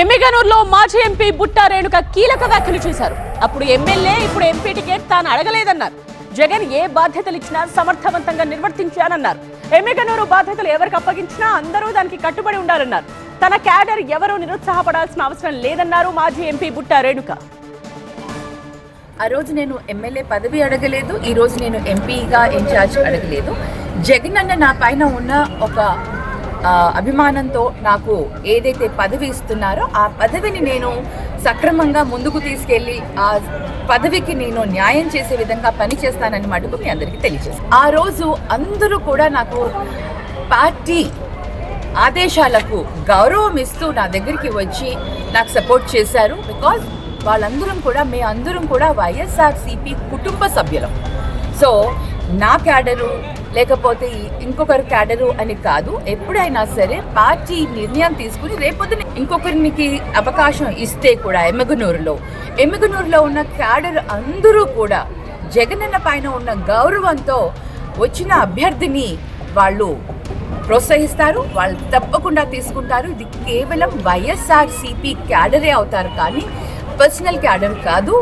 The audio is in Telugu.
ఎమ్మిగనూరులో మాజీ ఎంపీ బుట్టా రేణుక కీలక వ్యాఖ్యలు చేశారు. అప్పుడు ఎమ్మెల్యే ఇప్పుడు ఎంపీ టికెట్ తాను అడగలేదన్నారు. జగన్ ఏ బాధ్యతలు ఇచ్చినా సమర్థవంతంగా నిర్వర్తించానన్నారు. ఎమ్మిగనూరు బాధ్యతలు ఎవరికి అప్పగించినా అందరూ దానికి కట్టుబడి ఉండాలన్నారు. తన క్యాడర్ ఎవరూ నిరుత్సాహపడాల్సిన అవసరం లేదన్నారు మాజీ ఎంపీ బుట్టా రేణుక. ఆ రోజు నేను ఎమ్మెల్యే పదవి అడగలేదు ఈ రోజు నేను ఎంపీగా ఇన్ఛార్జ్ అడగలేదు. జగన్ అన్న నా పైన ఉన్న ఒక అభిమానంతో నాకు ఏదైతే పదవి ఇస్తున్నారో ఆ పదవిని నేను సక్రమంగా ముందుకు తీసుకెళ్ళి ఆ పదవికి నేను న్యాయం చేసే విధంగా పనిచేస్తానని మటుకు మీ అందరికీ తెలియజేస్తాను. ఆ రోజు అందరూ కూడా నాకు పార్టీ ఆదేశాలకు గౌరవం ఇస్తూ నా దగ్గరికి వచ్చి నాకు సపోర్ట్ చేశారు. బికాజ్ వాళ్ళందరం కూడా మే అందరం కూడా వైఎస్ఆర్సిపి కుటుంబ సభ్యులం. సో నా క్యాడరు లేకపోతే ఇంకొకరి క్యాడరు అని కాదు ఎప్పుడైనా సరే పార్టీ నిర్ణయం తీసుకుని రేపొద్దున ఇంకొకరికి అవకాశం ఇస్తే కూడా ఎమ్మగనూరులో. ఎమ్మగనూరులో ఉన్న క్యాడర్ అందరూ కూడా జగనన్న పైన ఉన్న గౌరవంతో వచ్చిన అభ్యర్థిని వాళ్ళు ప్రోత్సహిస్తారు వాళ్ళు తప్పకుండా తీసుకుంటారు. ఇది కేవలం వైఎస్ఆర్ సిపి క్యాడరే అవుతారు కానీ పర్సనల్ క్యాడర్ కాదు.